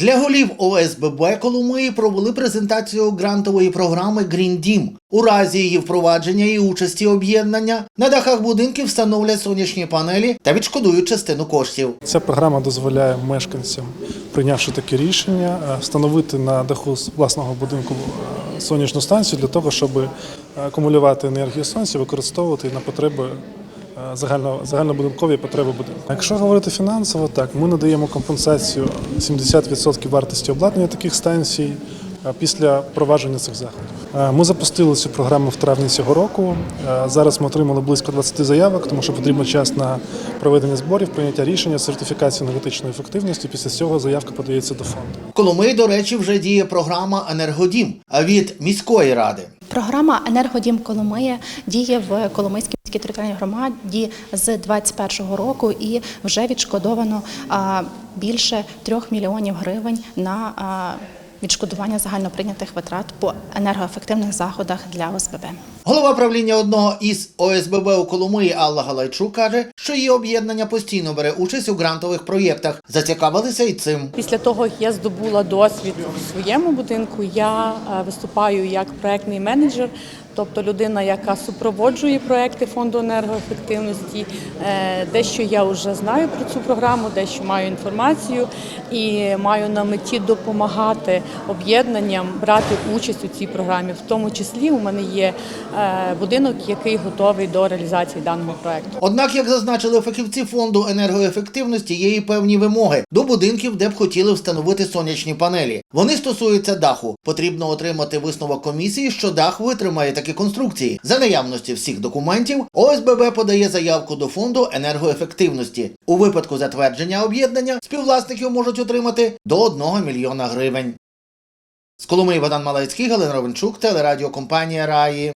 Для голів ОСББ Коломиї провели презентацію грантової програми Green Dім. У разі її впровадження і участі об'єднання на дахах будинків встановлять сонячні панелі та відшкодують частину коштів. Ця програма дозволяє мешканцям, прийнявши таке рішення, е, встановити на даху власного будинку е, сонячну станцію для того, щоб е, акумулювати енергію сонця, використовувати на потреби. Е, Загально, загальнобудинкові потреби будинку. Якщо говорити фінансово, так ми надаємо компенсацію 70% вартості обладнання таких станцій е, після провадження цих заходів. Е, Ми запустили цю програму в травні цього року. Зараз ми отримали близько 20 заявок, тому що потрібен час на проведення зборів, прийняття рішення, сертифікацію енергетичної ефективності. Після цього заявка подається до фонду. В Коломиї, до речі, вже діє програма Енергодім а від міської ради. Програма Енергодім Коломия діє в Коломийській територіальній громаді з 2021 року і вже відшкодовано більше трьох мільйонів гривень на відшкодування загальноприйнятих витрат по енергоефективних заходах для ОСББ. Голова правління одного із ОСББ у Коломиї Алла Галайчук каже, що її об'єднання постійно бере участь у грантових проєктах. Зацікавилися й цим. Після того, як я здобула досвід у своєму будинку, я е, виступаю як проектний менеджер, тобто людина, яка супроводжує проекти фонду енергоефективності. Е, Дещо я вже знаю про цю програму, дещо маю інформацію і маю на меті допомагати об'єднанням брати участь у цій програмі. В тому числі у мене є е, будинок, який готовий до реалізації даного проекту. Однак, як зазначили фахівці фонду енергоефективності, є і певні вимоги до будинків, де б хотіли встановити сонячні панелі. Вони стосуються даху. Потрібно отримати висновок комісії, що дах витримає такі конструкції. За наявності всіх документів ОСББ подає заявку до фонду енергоефективності. У випадку затвердження об'єднання співвласників можуть отримати до 1 мільйона гривень. З Коломиї Богдан Малецький, Галина Ровенчук, телерадіокомпанія Раї.